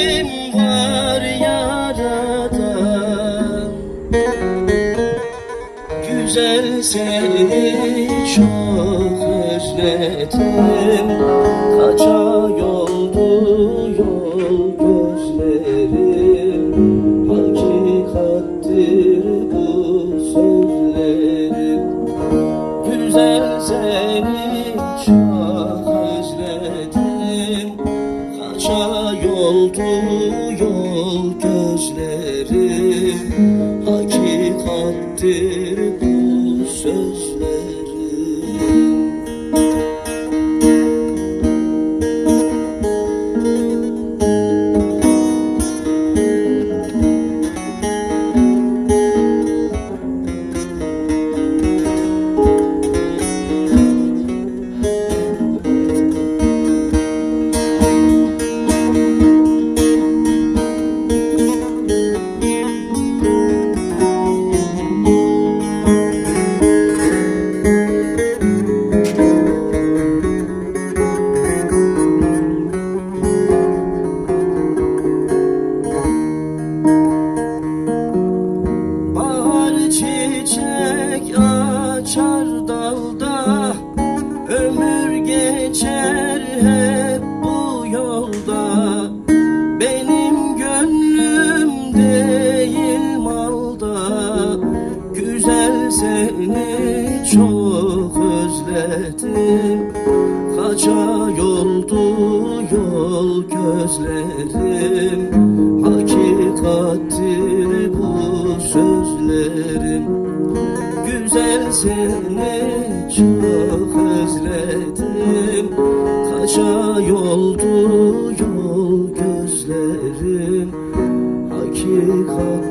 derdim var yaradan Güzel seni çok özledim. Kaça yoldu yol gözlerim? Hakikattir bu sözlerim. Güzel seni çok Kaça yoldu yol gözlerim hasretim Kaça yoldu yol gözlerim. Hakikattir bu sözlerim. Güzel seni çok özledim. Kaça yoldu yol gözlerim. Hakikat